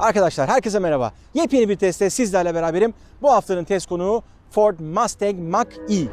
Arkadaşlar herkese merhaba. Yepyeni bir testte sizlerle beraberim. Bu haftanın test konuğu Ford Mustang Mach-E.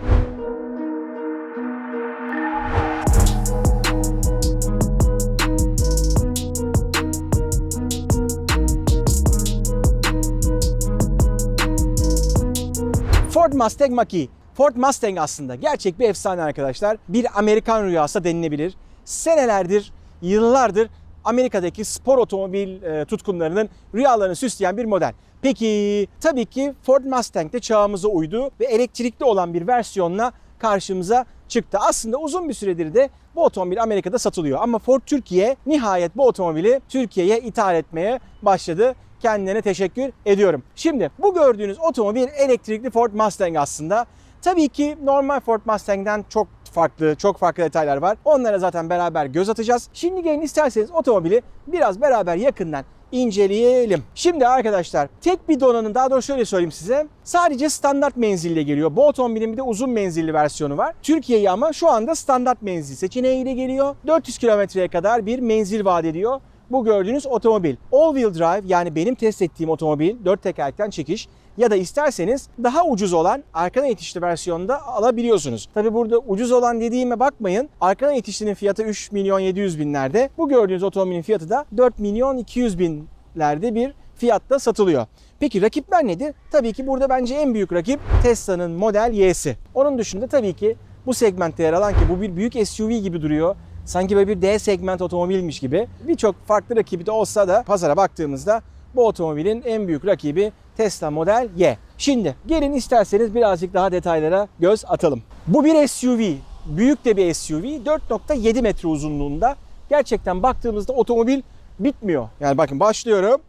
Ford Mustang Mach-E. Ford Mustang aslında gerçek bir efsane arkadaşlar. Bir Amerikan rüyası denilebilir. Senelerdir, yıllardır Amerika'daki spor otomobil e, tutkunlarının rüyalarını süsleyen bir model. Peki tabii ki Ford Mustang de çağımıza uydu ve elektrikli olan bir versiyonla karşımıza çıktı. Aslında uzun bir süredir de bu otomobil Amerika'da satılıyor. Ama Ford Türkiye nihayet bu otomobili Türkiye'ye ithal etmeye başladı kendilerine teşekkür ediyorum. Şimdi bu gördüğünüz otomobil elektrikli Ford Mustang aslında. Tabii ki normal Ford Mustang'den çok farklı, çok farklı detaylar var. Onlara zaten beraber göz atacağız. Şimdi gelin isterseniz otomobili biraz beraber yakından inceleyelim. Şimdi arkadaşlar tek bir donanım daha doğrusu şöyle söyleyeyim size. Sadece standart menzille geliyor. Bu otomobilin bir de uzun menzilli versiyonu var. Türkiye'ye ama şu anda standart menzil seçeneğiyle geliyor. 400 kilometreye kadar bir menzil vaat ediyor bu gördüğünüz otomobil. All wheel drive yani benim test ettiğim otomobil 4 tekerlekten çekiş ya da isterseniz daha ucuz olan arkadan itişli versiyonda alabiliyorsunuz. Tabi burada ucuz olan dediğime bakmayın. Arkadan itişlinin fiyatı 3 milyon 700 binlerde. Bu gördüğünüz otomobilin fiyatı da 4 milyon 200 binlerde bir fiyatta satılıyor. Peki rakipler nedir? Tabii ki burada bence en büyük rakip Tesla'nın Model Y'si. Onun dışında tabii ki bu segmentte yer alan ki bu bir büyük SUV gibi duruyor sanki böyle bir D segment otomobilmiş gibi. Birçok farklı rakibi de olsa da pazara baktığımızda bu otomobilin en büyük rakibi Tesla Model Y. Şimdi gelin isterseniz birazcık daha detaylara göz atalım. Bu bir SUV. Büyük de bir SUV. 4.7 metre uzunluğunda. Gerçekten baktığımızda otomobil bitmiyor. Yani bakın başlıyorum.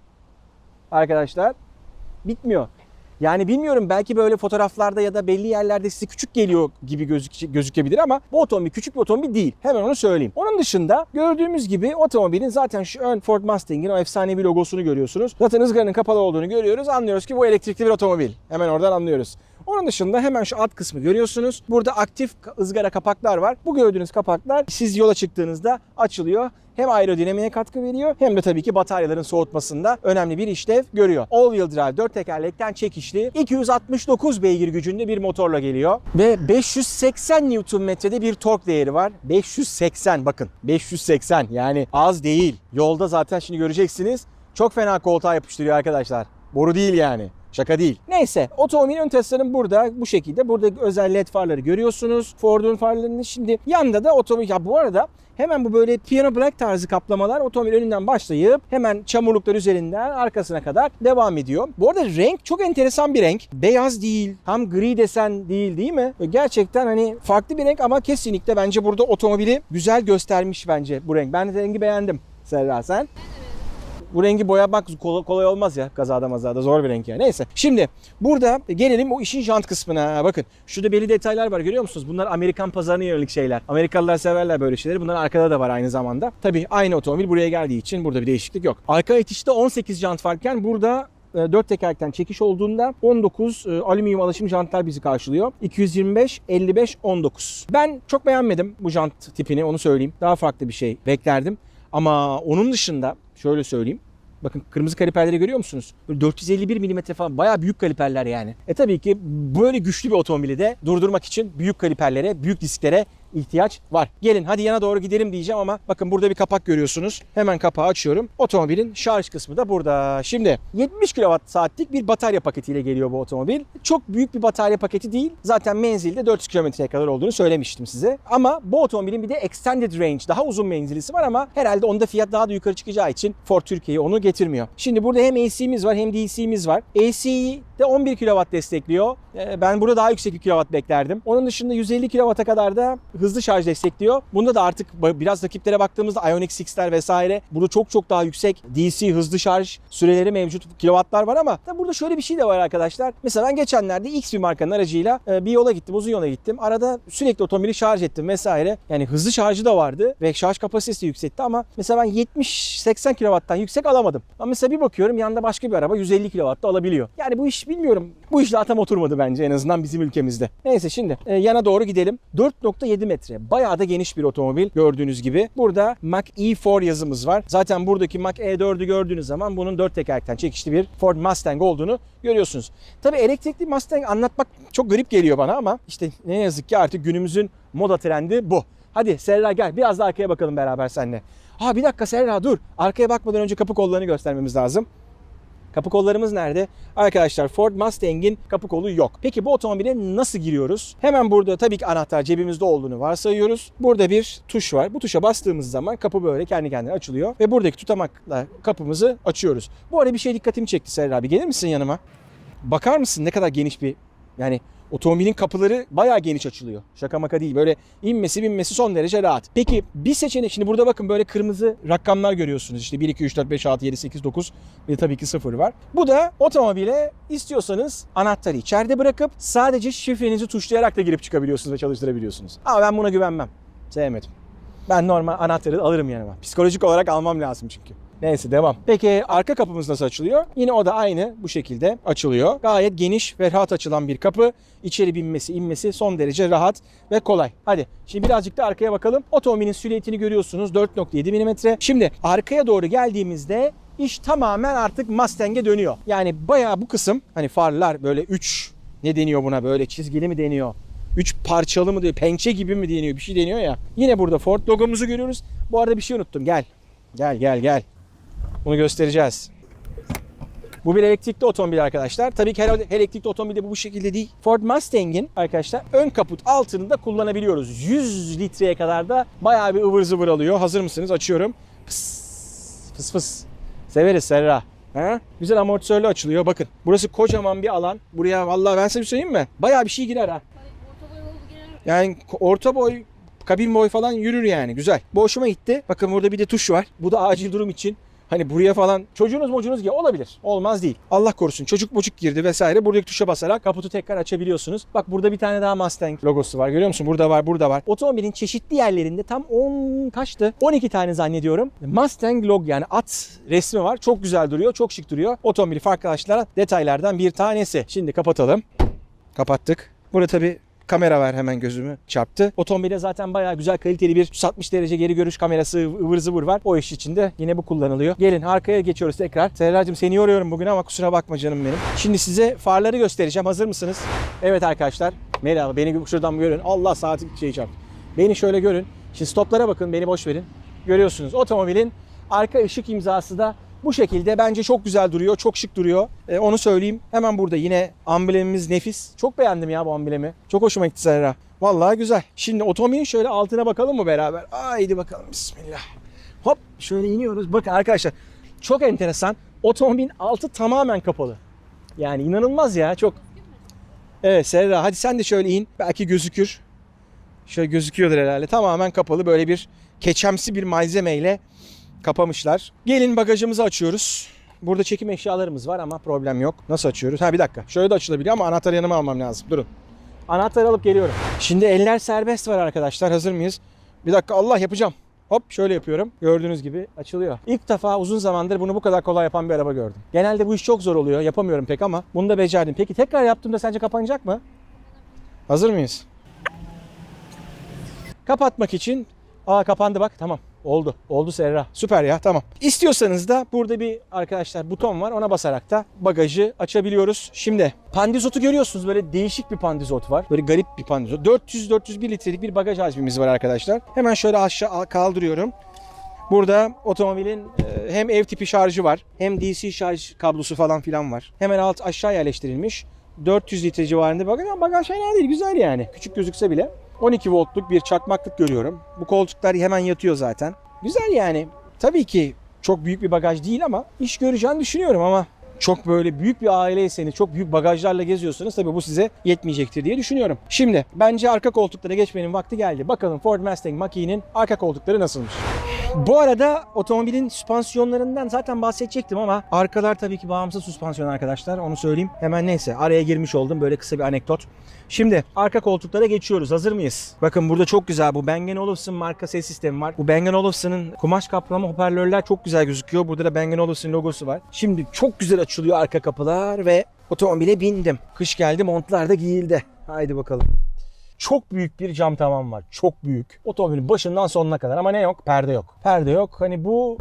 Arkadaşlar bitmiyor. Yani bilmiyorum belki böyle fotoğraflarda ya da belli yerlerde size küçük geliyor gibi gözük gözükebilir ama bu otomobil küçük bir otomobil değil. Hemen onu söyleyeyim. Onun dışında gördüğümüz gibi otomobilin zaten şu ön Ford Mustang'in o efsanevi logosunu görüyorsunuz. Zaten ızgaranın kapalı olduğunu görüyoruz. Anlıyoruz ki bu elektrikli bir otomobil. Hemen oradan anlıyoruz. Onun dışında hemen şu alt kısmı görüyorsunuz. Burada aktif ızgara kapaklar var. Bu gördüğünüz kapaklar siz yola çıktığınızda açılıyor. Hem aerodinamiğe katkı veriyor hem de tabii ki bataryaların soğutmasında önemli bir işlev görüyor. All wheel drive 4 tekerlekten çekişli 269 beygir gücünde bir motorla geliyor ve 580 Nm'de bir tork değeri var. 580 bakın 580 yani az değil. Yolda zaten şimdi göreceksiniz çok fena koltuğa yapıştırıyor arkadaşlar. Boru değil yani. Şaka değil. Neyse otomobilin ön tasarım burada bu şekilde. Burada özel led farları görüyorsunuz. Ford'un farlarını şimdi yanında da otomobil. Ya bu arada hemen bu böyle piano black tarzı kaplamalar otomobil önünden başlayıp hemen çamurluklar üzerinden arkasına kadar devam ediyor. Bu arada renk çok enteresan bir renk. Beyaz değil, tam gri desen değil değil mi? Gerçekten hani farklı bir renk ama kesinlikle bence burada otomobili güzel göstermiş bence bu renk. Ben de rengi beğendim. Serra sen? Bu rengi boyamak kolay, olmaz ya kazada mazada zor bir renk ya. Neyse. Şimdi burada gelelim o işin jant kısmına. Bakın şurada belli detaylar var görüyor musunuz? Bunlar Amerikan pazarına yönelik şeyler. Amerikalılar severler böyle şeyleri. Bunların arkada da var aynı zamanda. Tabii aynı otomobil buraya geldiği için burada bir değişiklik yok. Arka itişte 18 jant varken burada 4 tekerlekten çekiş olduğunda 19 e, alüminyum alışım jantlar bizi karşılıyor. 225, 55, 19. Ben çok beğenmedim bu jant tipini onu söyleyeyim. Daha farklı bir şey beklerdim. Ama onun dışında şöyle söyleyeyim. Bakın kırmızı kaliperleri görüyor musunuz? Böyle 451 mm falan bayağı büyük kaliperler yani. E tabii ki böyle güçlü bir otomobili de durdurmak için büyük kaliperlere, büyük disklere ihtiyaç var. Gelin hadi yana doğru gidelim diyeceğim ama bakın burada bir kapak görüyorsunuz. Hemen kapağı açıyorum. Otomobilin şarj kısmı da burada. Şimdi 70 kWh saatlik bir batarya paketiyle geliyor bu otomobil. Çok büyük bir batarya paketi değil. Zaten menzilde 400 kilometreye kadar olduğunu söylemiştim size. Ama bu otomobilin bir de extended range daha uzun menzilisi var ama herhalde onda fiyat daha da yukarı çıkacağı için Ford Türkiye onu getirmiyor. Şimdi burada hem AC'miz var hem DC'miz var. AC'yi de 11 kW destekliyor. Ee, Ben burada daha yüksek bir kW beklerdim. Onun dışında 150 kW'a kadar da hızlı şarj destekliyor. Bunda da artık biraz rakiplere baktığımızda Ioniq 6'ler vesaire burada çok çok daha yüksek DC hızlı şarj süreleri mevcut kilowattlar var ama tabii burada şöyle bir şey de var arkadaşlar. Mesela ben geçenlerde X bir markanın aracıyla e, bir yola gittim, uzun yola gittim. Arada sürekli otomobili şarj ettim vesaire. Yani hızlı şarjı da vardı ve şarj kapasitesi de yüksekti ama mesela ben 70-80 kW'tan yüksek alamadım. Ama mesela bir bakıyorum yanında başka bir araba 150 kW'da alabiliyor. Yani bu iş bilmiyorum Bu iş daha tam oturmadı bence en azından bizim ülkemizde. Neyse şimdi e, yana doğru gidelim. 4.7 metre. Bayağı da geniş bir otomobil gördüğünüz gibi. Burada Mach E4 yazımız var. Zaten buradaki Mach E4'ü gördüğünüz zaman bunun 4 tekerlekten çekişli bir Ford Mustang olduğunu görüyorsunuz. Tabii elektrikli Mustang anlatmak çok garip geliyor bana ama işte ne yazık ki artık günümüzün moda trendi bu. Hadi Serra gel biraz da arkaya bakalım beraber seninle. Ha bir dakika Serra dur. Arkaya bakmadan önce kapı kollarını göstermemiz lazım. Kapı kollarımız nerede? Arkadaşlar Ford Mustang'in kapı kolu yok. Peki bu otomobile nasıl giriyoruz? Hemen burada tabii ki anahtar cebimizde olduğunu varsayıyoruz. Burada bir tuş var. Bu tuşa bastığımız zaman kapı böyle kendi kendine açılıyor. Ve buradaki tutamakla kapımızı açıyoruz. Bu arada bir şey dikkatimi çekti Serra abi. Gelir misin yanıma? Bakar mısın ne kadar geniş bir yani otomobilin kapıları bayağı geniş açılıyor. Şaka maka değil. Böyle inmesi binmesi son derece rahat. Peki bir seçenek şimdi burada bakın böyle kırmızı rakamlar görüyorsunuz. İşte 1, 2, 3, 4, 5, 6, 7, 8, 9 ve tabii ki 0 var. Bu da otomobile istiyorsanız anahtarı içeride bırakıp sadece şifrenizi tuşlayarak da girip çıkabiliyorsunuz ve çalıştırabiliyorsunuz. Ama ben buna güvenmem. Sevmedim. Ben normal anahtarı alırım yanıma. Psikolojik olarak almam lazım çünkü. Neyse devam. Peki arka kapımız nasıl açılıyor? Yine o da aynı bu şekilde açılıyor. Gayet geniş ve rahat açılan bir kapı. İçeri binmesi, inmesi son derece rahat ve kolay. Hadi şimdi birazcık da arkaya bakalım. Otomobilin silüetini görüyorsunuz 4.7 mm. Şimdi arkaya doğru geldiğimizde iş tamamen artık Mustang'e dönüyor. Yani bayağı bu kısım hani farlar böyle 3 ne deniyor buna böyle çizgili mi deniyor? 3 parçalı mı diyor, pençe gibi mi deniyor, bir şey deniyor ya. Yine burada Ford logomuzu görüyoruz. Bu arada bir şey unuttum. Gel. Gel gel gel. Bunu göstereceğiz. Bu bir elektrikli otomobil arkadaşlar. Tabii ki her her elektrikli otomobilde bu bu şekilde değil. Ford Mustang'in arkadaşlar ön kaput altını da kullanabiliyoruz. 100 litreye kadar da bayağı bir ıvır zıvır alıyor. Hazır mısınız? Açıyorum. Pıs, fıs fıs. Severiz Serra. Ha? Güzel amortisörlü açılıyor. Bakın burası kocaman bir alan. Buraya vallahi ben size bir söyleyeyim mi? Bayağı bir şey girer ha. Yani orta boy, kabin boy falan yürür yani. Güzel. Bu hoşuma gitti. Bakın burada bir de tuş var. Bu da acil durum için. Hani buraya falan çocuğunuz mocuğunuz gibi olabilir. Olmaz değil. Allah korusun çocuk mocuk girdi vesaire. Buradaki tuşa basarak kaputu tekrar açabiliyorsunuz. Bak burada bir tane daha Mustang logosu var. Görüyor musun? Burada var, burada var. Otomobilin çeşitli yerlerinde tam 10 kaçtı? 12 tane zannediyorum. Mustang log yani at resmi var. Çok güzel duruyor. Çok şık duruyor. Otomobili farklı arkadaşlar detaylardan bir tanesi. Şimdi kapatalım. Kapattık. Burada tabii kamera var hemen gözümü çarptı. Otomobile zaten bayağı güzel kaliteli bir 160 derece geri görüş kamerası ıvır zıvır var. O iş içinde yine bu kullanılıyor. Gelin arkaya geçiyoruz tekrar. Serracığım seni yoruyorum bugün ama kusura bakma canım benim. Şimdi size farları göstereceğim. Hazır mısınız? Evet arkadaşlar. Merhaba beni şuradan görün. Allah saati şey çarptı. Beni şöyle görün. Şimdi stoplara bakın beni boş verin. Görüyorsunuz otomobilin arka ışık imzası da bu şekilde bence çok güzel duruyor, çok şık duruyor. Ee, onu söyleyeyim. Hemen burada yine amblemimiz nefis. Çok beğendim ya bu amblemi. Çok hoşuma gitti Serra. Vallahi güzel. Şimdi otomobilin şöyle altına bakalım mı beraber? Haydi bakalım bismillah. Hop şöyle iniyoruz. Bakın arkadaşlar çok enteresan. Otomobilin altı tamamen kapalı. Yani inanılmaz ya çok. Evet Serra hadi sen de şöyle in. Belki gözükür. Şöyle gözüküyordur herhalde. Tamamen kapalı böyle bir keçemsi bir malzemeyle kapamışlar. Gelin bagajımızı açıyoruz. Burada çekim eşyalarımız var ama problem yok. Nasıl açıyoruz? Ha bir dakika. Şöyle de açılabiliyor ama anahtarı yanıma almam lazım. Durun. Anahtarı alıp geliyorum. Şimdi eller serbest var arkadaşlar. Hazır mıyız? Bir dakika Allah yapacağım. Hop şöyle yapıyorum. Gördüğünüz gibi açılıyor. İlk defa uzun zamandır bunu bu kadar kolay yapan bir araba gördüm. Genelde bu iş çok zor oluyor. Yapamıyorum pek ama bunu da becerdim. Peki tekrar yaptığımda sence kapanacak mı? Hazır mıyız? Kapatmak için Aa kapandı bak tamam. Oldu. Oldu Serra. Süper ya tamam. İstiyorsanız da burada bir arkadaşlar buton var. Ona basarak da bagajı açabiliyoruz. Şimdi pandizotu görüyorsunuz. Böyle değişik bir pandizot var. Böyle garip bir pandizot. 400-401 litrelik bir bagaj hacmimiz var arkadaşlar. Hemen şöyle aşağı kaldırıyorum. Burada otomobilin e, hem ev tipi şarjı var hem DC şarj kablosu falan filan var. Hemen alt aşağı yerleştirilmiş. 400 litre civarında bagaj bagaj fena değil güzel yani. Küçük gözükse bile. 12 voltluk bir çakmaklık görüyorum. Bu koltuklar hemen yatıyor zaten. Güzel yani. Tabii ki çok büyük bir bagaj değil ama iş göreceğini düşünüyorum ama çok böyle büyük bir aileyseniz, çok büyük bagajlarla geziyorsanız tabii bu size yetmeyecektir diye düşünüyorum. Şimdi bence arka koltuklara geçmenin vakti geldi. Bakalım Ford Mustang Mach-E'nin arka koltukları nasılmış? Bu arada otomobilin süspansiyonlarından zaten bahsedecektim ama arkalar tabii ki bağımsız süspansiyon arkadaşlar. Onu söyleyeyim. Hemen neyse araya girmiş oldum. Böyle kısa bir anekdot. Şimdi arka koltuklara geçiyoruz. Hazır mıyız? Bakın burada çok güzel bu Bang Olufsen marka ses sistemi var. Bu Bang Olufsen'ın kumaş kaplama hoparlörler çok güzel gözüküyor. Burada da Bang Olufsen logosu var. Şimdi çok güzel açılıyor arka kapılar ve Otomobile bindim. Kış geldi montlar da giyildi. Haydi bakalım. Çok büyük bir cam tavan var. Çok büyük. Otomobilin başından sonuna kadar ama ne yok? Perde yok. Perde yok. Hani bu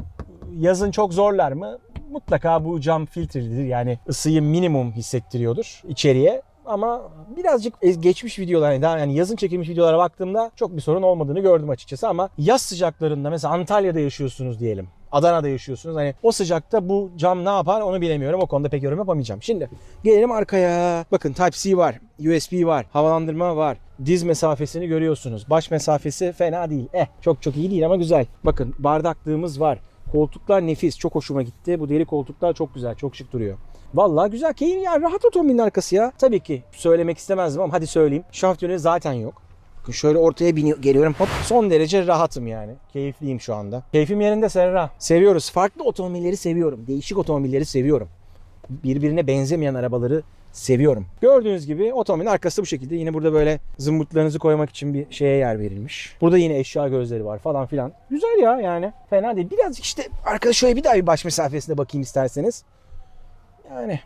yazın çok zorlar mı? Mutlaka bu cam filtrelidir. Yani ısıyı minimum hissettiriyordur içeriye. Ama birazcık geçmiş videolar yani daha yani yazın çekilmiş videolara baktığımda çok bir sorun olmadığını gördüm açıkçası ama yaz sıcaklarında mesela Antalya'da yaşıyorsunuz diyelim. Adana'da yaşıyorsunuz. Hani o sıcakta bu cam ne yapar onu bilemiyorum. O konuda pek yorum yapamayacağım. Şimdi gelelim arkaya. Bakın Type-C var. USB var. Havalandırma var. Diz mesafesini görüyorsunuz. Baş mesafesi fena değil. Eh çok çok iyi değil ama güzel. Bakın bardaklığımız var. Koltuklar nefis. Çok hoşuma gitti. Bu deri koltuklar çok güzel. Çok şık duruyor. Vallahi güzel. Keyif yani rahat otomobilin arkası ya. Tabii ki söylemek istemezdim ama hadi söyleyeyim. Şaft yönü zaten yok. Şöyle ortaya biniyor, geliyorum. Hop son derece rahatım yani. Keyifliyim şu anda. Keyfim yerinde Serra. Seviyoruz. Farklı otomobilleri seviyorum. Değişik otomobilleri seviyorum. Birbirine benzemeyen arabaları seviyorum. Gördüğünüz gibi otomobilin arkası bu şekilde. Yine burada böyle zımbırtlarınızı koymak için bir şeye yer verilmiş. Burada yine eşya gözleri var falan filan. Güzel ya yani. Fena değil. Birazcık işte arkada şöyle bir daha bir baş mesafesine bakayım isterseniz. Yani ya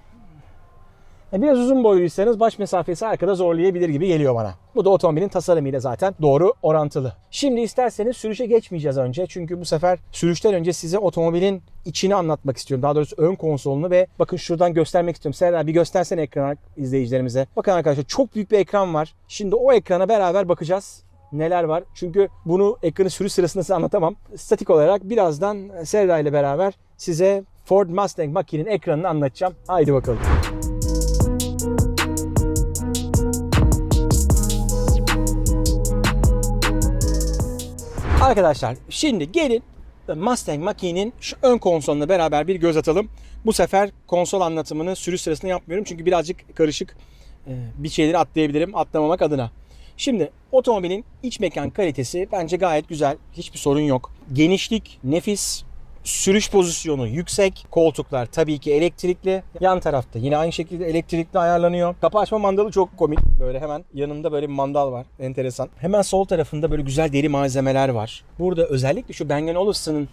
Biraz uzun boyluysanız baş mesafesi arkada zorlayabilir gibi geliyor bana. Bu da otomobilin tasarımıyla zaten doğru orantılı. Şimdi isterseniz sürüşe geçmeyeceğiz önce. Çünkü bu sefer sürüşten önce size otomobilin içini anlatmak istiyorum. Daha doğrusu ön konsolunu ve bakın şuradan göstermek istiyorum. Serra bir göstersene ekrana izleyicilerimize. Bakın arkadaşlar çok büyük bir ekran var. Şimdi o ekrana beraber bakacağız neler var. Çünkü bunu ekranı sürüş sırasında size anlatamam. Statik olarak birazdan Serra ile beraber size Ford Mustang Mach-E'nin ekranını anlatacağım. Haydi bakalım. Arkadaşlar şimdi gelin Mustang Mach-E'nin şu ön konsoluna beraber bir göz atalım. Bu sefer konsol anlatımını sürüş sırasında yapmıyorum çünkü birazcık karışık e, bir şeyleri atlayabilirim atlamamak adına. Şimdi otomobilin iç mekan kalitesi bence gayet güzel. Hiçbir sorun yok. Genişlik nefis. Sürüş pozisyonu yüksek. Koltuklar tabii ki elektrikli. Yan tarafta yine aynı şekilde elektrikli ayarlanıyor. Kapı açma mandalı çok komik. Böyle hemen yanında böyle bir mandal var. Enteresan. Hemen sol tarafında böyle güzel deri malzemeler var. Burada özellikle şu Bang Olufsen'ın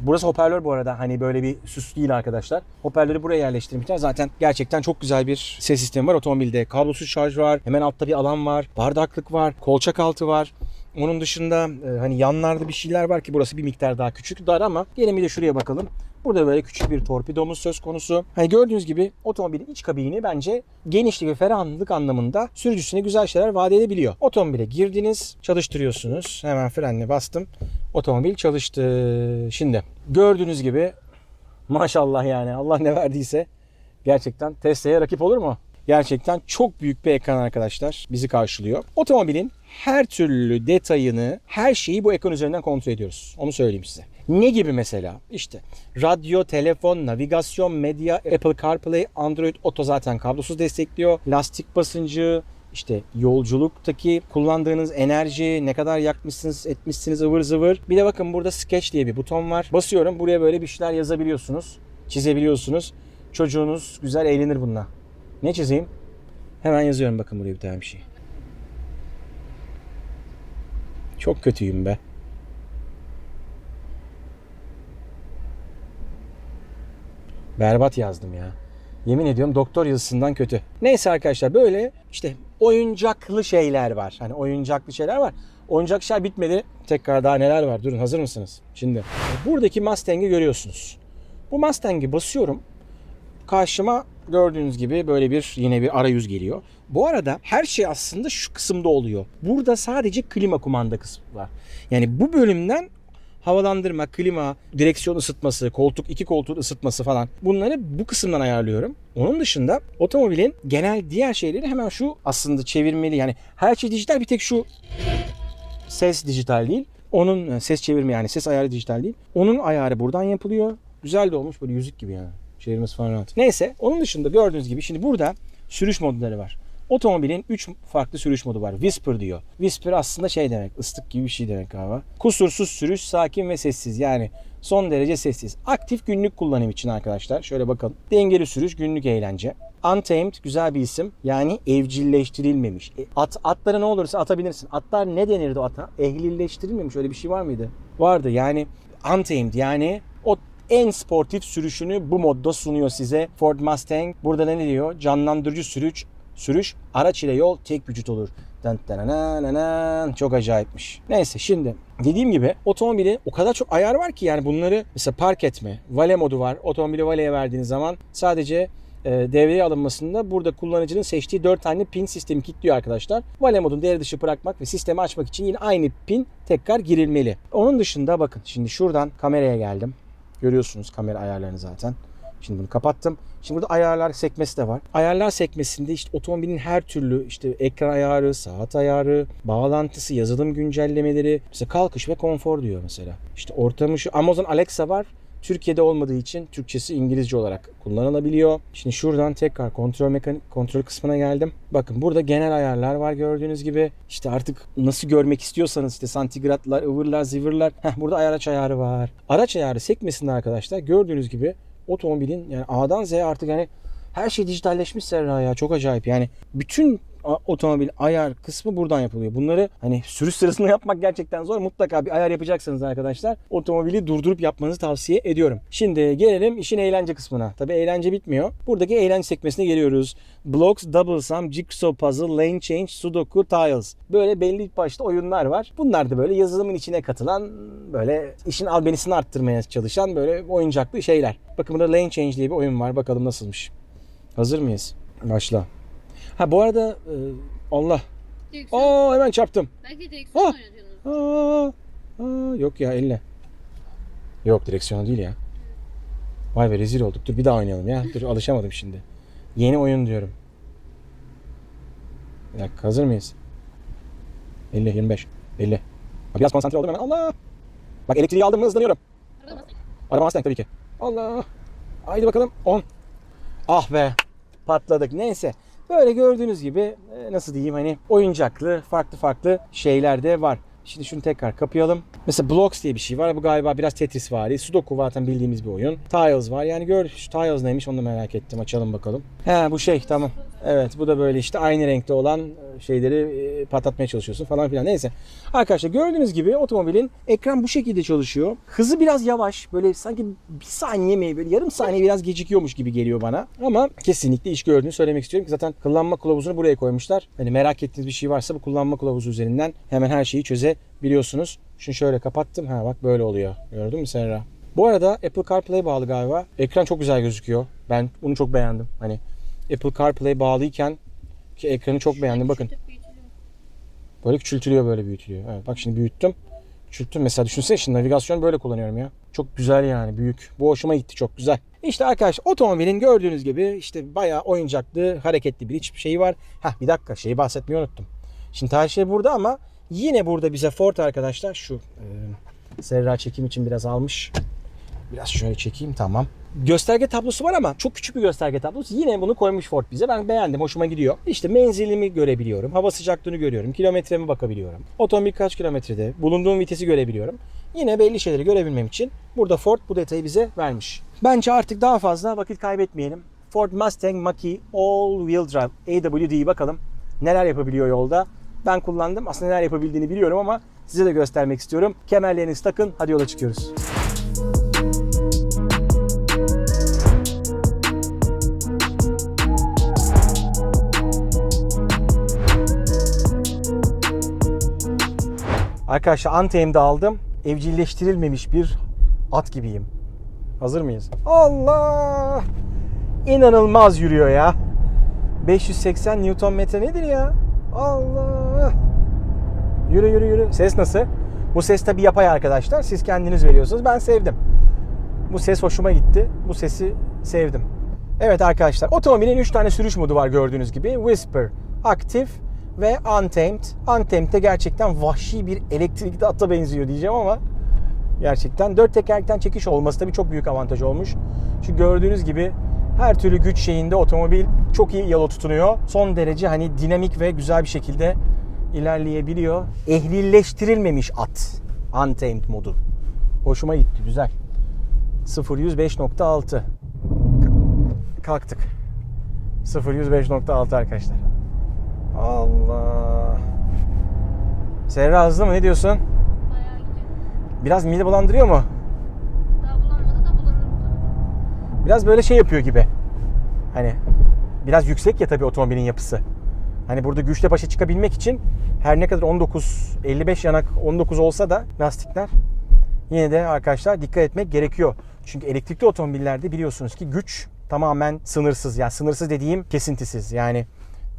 Burası hoparlör bu arada. Hani böyle bir süs değil arkadaşlar. Hoparlörü buraya yerleştirmişler. Zaten gerçekten çok güzel bir ses sistemi var otomobilde. Kablosuz şarj var. Hemen altta bir alan var. Bardaklık var. Kolçak altı var. Onun dışında e, hani yanlarda bir şeyler var ki burası bir miktar daha küçük dar ama gelin bir de şuraya bakalım. Burada böyle küçük bir torpidomuz söz konusu. Hani gördüğünüz gibi otomobilin iç kabini bence genişlik ve ferahlık anlamında sürücüsüne güzel şeyler vaat edebiliyor. Otomobile girdiniz, çalıştırıyorsunuz. Hemen frenle bastım. Otomobil çalıştı. Şimdi gördüğünüz gibi maşallah yani Allah ne verdiyse gerçekten Tesla'ya rakip olur mu? Gerçekten çok büyük bir ekran arkadaşlar bizi karşılıyor. Otomobilin her türlü detayını, her şeyi bu ekran üzerinden kontrol ediyoruz. Onu söyleyeyim size. Ne gibi mesela? İşte radyo, telefon, navigasyon, medya, Apple CarPlay, Android Auto zaten kablosuz destekliyor. Lastik basıncı, işte yolculuktaki kullandığınız enerji, ne kadar yakmışsınız, etmişsiniz ıvır zıvır. Bir de bakın burada Sketch diye bir buton var. Basıyorum buraya böyle bir şeyler yazabiliyorsunuz, çizebiliyorsunuz. Çocuğunuz güzel eğlenir bununla. Ne çizeyim? Hemen yazıyorum bakın buraya bir tane bir şey. Çok kötüyüm be. Berbat yazdım ya. Yemin ediyorum doktor yazısından kötü. Neyse arkadaşlar böyle işte oyuncaklı şeyler var. Hani oyuncaklı şeyler var. Oyuncak şeyler bitmedi. Tekrar daha neler var? Durun hazır mısınız? Şimdi buradaki Mustang'i görüyorsunuz. Bu Mustang'i basıyorum. Karşıma gördüğünüz gibi böyle bir yine bir arayüz geliyor. Bu arada her şey aslında şu kısımda oluyor. Burada sadece klima kumanda kısmı var. Yani bu bölümden havalandırma, klima, direksiyon ısıtması, koltuk, iki koltuğun ısıtması falan bunları bu kısımdan ayarlıyorum. Onun dışında otomobilin genel diğer şeyleri hemen şu aslında çevirmeli. Yani her şey dijital bir tek şu ses dijital değil. Onun e, ses çevirme yani ses ayarı dijital değil. Onun ayarı buradan yapılıyor. Güzel de olmuş böyle yüzük gibi yani. Çevirmesi falan rahat. Neyse onun dışında gördüğünüz gibi şimdi burada sürüş modları var. Otomobilin 3 farklı sürüş modu var. Whisper diyor. Whisper aslında şey demek, ıslık gibi bir şey demek galiba. Kusursuz sürüş, sakin ve sessiz. Yani son derece sessiz. Aktif günlük kullanım için arkadaşlar. Şöyle bakalım. Dengeli sürüş, günlük eğlence. Untamed güzel bir isim. Yani evcilleştirilmemiş. E, At, atlara ne olursa atabilirsin. Atlar ne denirdi ata? Ehlileştirilmemiş öyle bir şey var mıydı? Vardı yani untamed yani o en sportif sürüşünü bu modda sunuyor size. Ford Mustang burada ne diyor? Canlandırıcı sürüş, sürüş araç ile yol tek vücut olur. Çok acayipmiş. Neyse şimdi dediğim gibi otomobili o kadar çok ayar var ki yani bunları mesela park etme, vale modu var. Otomobili valeye verdiğiniz zaman sadece e, devreye alınmasında burada kullanıcının seçtiği 4 tane pin sistemi kilitliyor arkadaşlar. Vale modunu devre dışı bırakmak ve sistemi açmak için yine aynı pin tekrar girilmeli. Onun dışında bakın şimdi şuradan kameraya geldim. Görüyorsunuz kamera ayarlarını zaten. Şimdi bunu kapattım. Şimdi burada ayarlar sekmesi de var. Ayarlar sekmesinde işte otomobilin her türlü işte ekran ayarı, saat ayarı, bağlantısı, yazılım güncellemeleri, mesela kalkış ve konfor diyor mesela. İşte ortamı şu Amazon Alexa var. Türkiye'de olmadığı için Türkçesi İngilizce olarak kullanılabiliyor. Şimdi şuradan tekrar kontrol mekanik kontrol kısmına geldim. Bakın burada genel ayarlar var gördüğünüz gibi. İşte artık nasıl görmek istiyorsanız işte santigratlar, ıvırlar, zıvırlar. Heh, burada araç ayarı var. Araç ayarı sekmesinde arkadaşlar gördüğünüz gibi otomobilin yani A'dan Z'ye artık yani her şey dijitalleşmiş Serra ya çok acayip yani bütün otomobil ayar kısmı buradan yapılıyor. Bunları hani sürüş sırasında yapmak gerçekten zor. Mutlaka bir ayar yapacaksanız arkadaşlar otomobili durdurup yapmanızı tavsiye ediyorum. Şimdi gelelim işin eğlence kısmına. Tabii eğlence bitmiyor. Buradaki eğlence sekmesine geliyoruz. Blocks, Double Sum, Jigsaw Puzzle, Lane Change, Sudoku, Tiles. Böyle belli başlı oyunlar var. Bunlar da böyle yazılımın içine katılan böyle işin albenisini arttırmaya çalışan böyle oyuncaklı şeyler. Bakın burada Lane Change diye bir oyun var. Bakalım nasılmış. Hazır mıyız? Başla. Ha bu arada e, Allah. Direksiyon. Aa hemen çarptım. Belki direksiyon Ah! oynatıyorsunuz. Aa, aa, yok ya elle. Yok direksiyon değil ya. Vay be rezil olduk. Dur bir daha oynayalım ya. Dur alışamadım şimdi. Yeni oyun diyorum. Bir dakika hazır mıyız? 50, 25, 50. Bak, Biraz konsantre oldum hemen. Allah! Bak elektriği aldım mı hızlanıyorum. Araba Mustang tabii ki. Allah! Haydi bakalım. 10. Ah be! Patladık. Neyse. Böyle gördüğünüz gibi e, nasıl diyeyim hani oyuncaklı farklı farklı şeyler de var. Şimdi şunu tekrar kapayalım. Mesela Blocks diye bir şey var. Bu galiba biraz Tetris vari. Sudoku zaten bildiğimiz bir oyun. Tiles var. Yani gör şu Tiles neymiş onu da merak ettim. Açalım bakalım. He bu şey tamam. Evet bu da böyle işte aynı renkte olan e, şeyleri e, patlatmaya çalışıyorsun falan filan. Neyse. Arkadaşlar gördüğünüz gibi otomobilin ekran bu şekilde çalışıyor. Hızı biraz yavaş. Böyle sanki bir saniye mi böyle yarım saniye biraz gecikiyormuş gibi geliyor bana. Ama kesinlikle iş gördüğünü söylemek istiyorum ki zaten kullanma kılavuzunu buraya koymuşlar. Hani merak ettiğiniz bir şey varsa bu kullanma kılavuzu üzerinden hemen her şeyi çözebiliyorsunuz. Şunu şöyle kapattım. Ha bak böyle oluyor. Gördün mü Serra? Bu arada Apple CarPlay bağlı galiba. Ekran çok güzel gözüküyor. Ben bunu çok beğendim. Hani Apple CarPlay bağlıyken ki ekranı çok beğendim. Bakın. Böyle küçültülüyor böyle büyütülüyor. Evet bak şimdi büyüttüm. Küçülttüm. Mesela düşünsene şimdi navigasyon böyle kullanıyorum ya. Çok güzel yani büyük. Bu hoşuma gitti çok güzel. İşte arkadaş otomobilin gördüğünüz gibi işte bayağı oyuncaklı hareketli bir iç şeyi var. Hah bir dakika şeyi bahsetmeyi unuttum. Şimdi her şey burada ama yine burada bize Ford arkadaşlar şu e, Serra çekim için biraz almış. Biraz şöyle çekeyim tamam. Gösterge tablosu var ama çok küçük bir gösterge tablosu. Yine bunu koymuş Ford bize. Ben beğendim. Hoşuma gidiyor. İşte menzilimi görebiliyorum. Hava sıcaklığını görüyorum. Kilometreme bakabiliyorum. Otomobil kaç kilometrede. Bulunduğum vitesi görebiliyorum. Yine belli şeyleri görebilmem için burada Ford bu detayı bize vermiş. Bence artık daha fazla vakit kaybetmeyelim. Ford Mustang Mach-E All Wheel Drive AWD'yi bakalım. Neler yapabiliyor yolda. Ben kullandım. Aslında neler yapabildiğini biliyorum ama size de göstermek istiyorum. Kemerlerinizi takın. Hadi yola çıkıyoruz. Arkadaşlar Antem'de aldım. Evcilleştirilmemiş bir at gibiyim. Hazır mıyız? Allah! İnanılmaz yürüyor ya. 580 Newton metre nedir ya? Allah! Yürü yürü yürü. Ses nasıl? Bu ses tabii yapay arkadaşlar. Siz kendiniz veriyorsunuz. Ben sevdim. Bu ses hoşuma gitti. Bu sesi sevdim. Evet arkadaşlar otomobilin 3 tane sürüş modu var gördüğünüz gibi. Whisper, Active ve Untamed. Untamed de gerçekten vahşi bir elektrikli ata benziyor diyeceğim ama gerçekten dört tekerlekten çekiş olması tabii çok büyük avantaj olmuş. Çünkü gördüğünüz gibi her türlü güç şeyinde otomobil çok iyi yola tutunuyor. Son derece hani dinamik ve güzel bir şekilde ilerleyebiliyor. Ehlileştirilmemiş at. Untamed modu. Hoşuma gitti. Güzel. 0-100 5.6 kalktık. 0-105.6 arkadaşlar. Allah. Serra hızlı mı? Ne diyorsun? Bayağı gidiyor. Biraz mide bulandırıyor mu? Daha bulanmadı da bulanır Biraz böyle şey yapıyor gibi. Hani biraz yüksek ya tabii otomobilin yapısı. Hani burada güçle başa çıkabilmek için her ne kadar 19 55 yanak 19 olsa da lastikler yine de arkadaşlar dikkat etmek gerekiyor. Çünkü elektrikli otomobillerde biliyorsunuz ki güç tamamen sınırsız. Yani sınırsız dediğim kesintisiz. Yani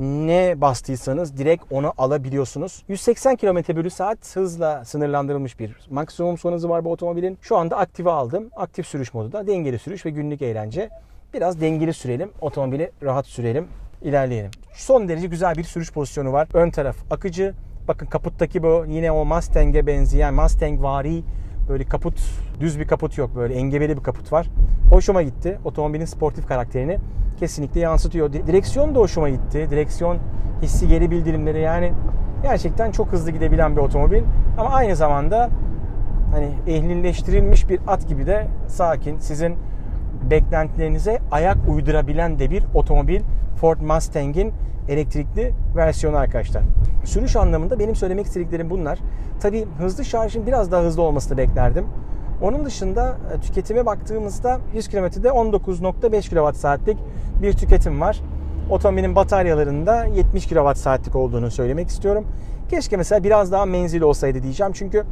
ne bastıysanız direkt onu alabiliyorsunuz. 180 km bölü saat hızla sınırlandırılmış bir maksimum son hızı var bu otomobilin. Şu anda aktive aldım. Aktif sürüş modu da dengeli sürüş ve günlük eğlence. Biraz dengeli sürelim. Otomobili rahat sürelim. ilerleyelim. Son derece güzel bir sürüş pozisyonu var. Ön taraf akıcı. Bakın kaputtaki bu yine o Mustang'e benzeyen Mustang vari böyle kaput düz bir kaput yok böyle engebeli bir kaput var. Hoşuma gitti. Otomobilin sportif karakterini kesinlikle yansıtıyor. Di- Direksiyon da hoşuma gitti. Direksiyon hissi geri bildirimleri yani gerçekten çok hızlı gidebilen bir otomobil ama aynı zamanda hani ehlileştirilmiş bir at gibi de sakin sizin beklentilerinize ayak uydurabilen de bir otomobil Ford Mustang'in elektrikli versiyonu arkadaşlar. Sürüş anlamında benim söylemek istediklerim bunlar. Tabii hızlı şarjın biraz daha hızlı olmasını beklerdim. Onun dışında e, tüketime baktığımızda 100 kilometrede 19.5 kWh saatlik bir tüketim var. Otomobilin bataryalarında 70 kWh saatlik olduğunu söylemek istiyorum. Keşke mesela biraz daha menzil olsaydı diyeceğim. Çünkü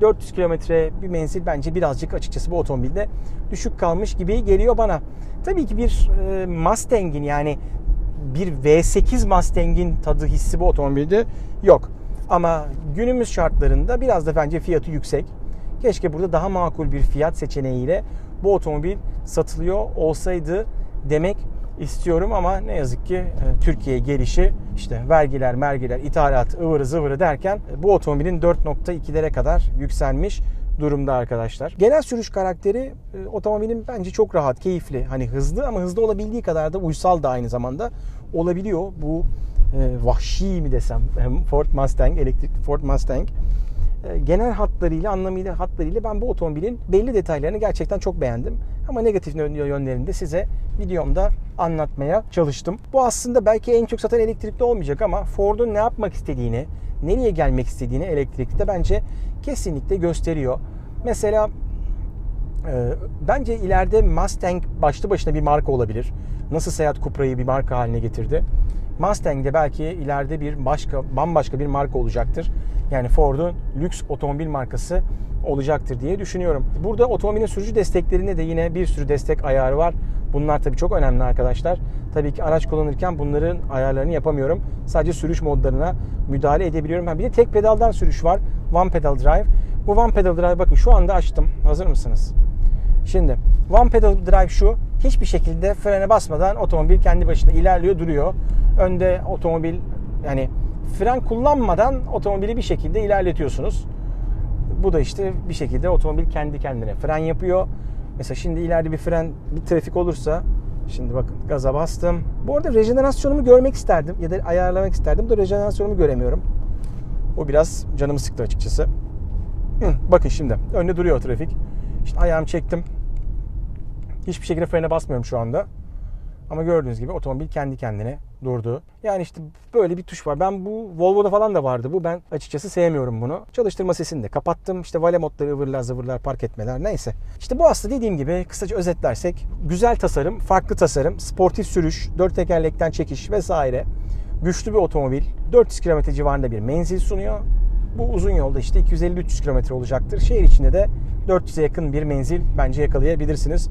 400 kilometre bir menzil bence birazcık açıkçası bu otomobilde düşük kalmış gibi geliyor bana. Tabii ki bir e, Mustang'in yani bir V8 Mustang'in tadı hissi bu otomobilde yok. Ama günümüz şartlarında biraz da bence fiyatı yüksek. Keşke burada daha makul bir fiyat seçeneğiyle bu otomobil satılıyor olsaydı demek istiyorum ama ne yazık ki e, Türkiye gelişi işte vergiler, mergiler, ithalat, ıvırı zıvırı derken bu otomobilin 4.2'lere kadar yükselmiş durumda arkadaşlar. Genel sürüş karakteri e, otomobilin bence çok rahat, keyifli. Hani hızlı ama hızlı olabildiği kadar da uysal da aynı zamanda olabiliyor. Bu e, vahşi mi desem Ford Mustang, elektrikli Ford Mustang e, genel hatlarıyla anlamıyla hatlarıyla ben bu otomobilin belli detaylarını gerçekten çok beğendim. Ama negatif yön- yönlerini de size videomda anlatmaya çalıştım. Bu aslında belki en çok satan elektrikli olmayacak ama Ford'un ne yapmak istediğini, nereye gelmek istediğini elektrikte bence kesinlikle gösteriyor. Mesela ee, bence ileride Mustang başlı başına bir marka olabilir. Nasıl Seat Cupra'yı bir marka haline getirdi. Mustang de belki ileride bir başka bambaşka bir marka olacaktır. Yani Ford'un lüks otomobil markası olacaktır diye düşünüyorum. Burada otomobilin sürücü desteklerinde de yine bir sürü destek ayarı var. Bunlar tabii çok önemli arkadaşlar. Tabii ki araç kullanırken bunların ayarlarını yapamıyorum. Sadece sürüş modlarına müdahale edebiliyorum. Ha, bir de tek pedaldan sürüş var. One pedal drive. Bu one pedal drive bakın şu anda açtım. Hazır mısınız? Şimdi one pedal drive şu. Hiçbir şekilde frene basmadan otomobil kendi başına ilerliyor duruyor. Önde otomobil yani fren kullanmadan otomobili bir şekilde ilerletiyorsunuz. Bu da işte bir şekilde otomobil kendi kendine fren yapıyor. Mesela şimdi ileride bir fren, bir trafik olursa şimdi bakın gaza bastım. Bu arada rejenerasyonumu görmek isterdim ya da ayarlamak isterdim. Da rejenerasyonumu göremiyorum. O biraz canımı sıktı açıkçası. Bakın şimdi önde duruyor trafik. İşte ayağımı çektim. Hiçbir şekilde frene basmıyorum şu anda. Ama gördüğünüz gibi otomobil kendi kendine durdu. Yani işte böyle bir tuş var. Ben bu Volvo'da falan da vardı bu. Ben açıkçası sevmiyorum bunu. Çalıştırma sesini de kapattım. İşte vale modları ıvırlar zıvırlar park etmeler neyse. İşte bu aslında dediğim gibi kısaca özetlersek güzel tasarım, farklı tasarım, sportif sürüş, dört tekerlekten çekiş vesaire. Güçlü bir otomobil. 400 km civarında bir menzil sunuyor. Bu uzun yolda işte 250-300 km olacaktır. Şehir içinde de 400'e yakın bir menzil bence yakalayabilirsiniz.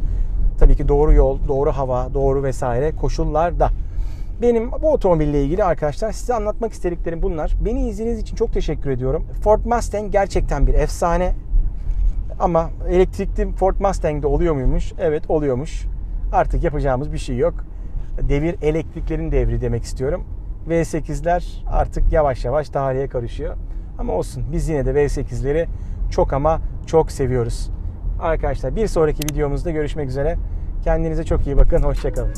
Tabii ki doğru yol, doğru hava, doğru vesaire koşullarda. Benim bu otomobille ilgili arkadaşlar size anlatmak istediklerim bunlar. Beni izlediğiniz için çok teşekkür ediyorum. Ford Mustang gerçekten bir efsane. Ama elektrikli Ford Mustang'de oluyor muymuş? Evet oluyormuş. Artık yapacağımız bir şey yok. Devir elektriklerin devri demek istiyorum. V8'ler artık yavaş yavaş tarihe karışıyor. Ama olsun biz yine de V8'leri çok ama çok seviyoruz. Arkadaşlar bir sonraki videomuzda görüşmek üzere. Kendinize çok iyi bakın. Hoşçakalın.